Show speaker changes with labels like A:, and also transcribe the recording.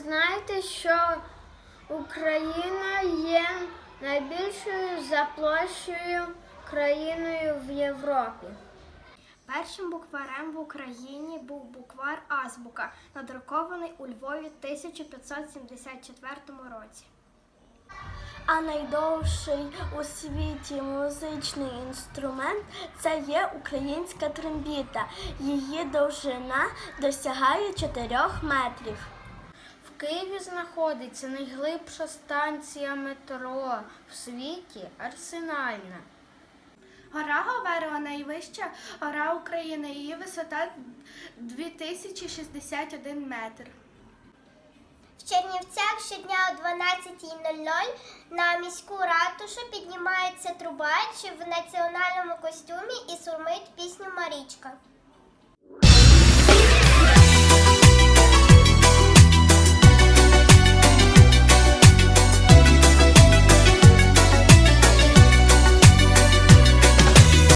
A: знаєте, що Україна є найбільшою за площею країною в Європі?
B: Першим букварем в Україні був буквар Азбука, надрукований у Львові 1574 році.
C: А найдовший у світі музичний інструмент це є українська трембіта. Її довжина досягає 4 метрів.
A: Києві знаходиться найглибша станція метро в світі Арсенальна.
B: Гора Говерова найвища гора України. Її висота 2061 метр.
D: В Чернівцях щодня о 12.00 на міську ратушу піднімається трубач в національному костюмі і сурмить пісню Марічка.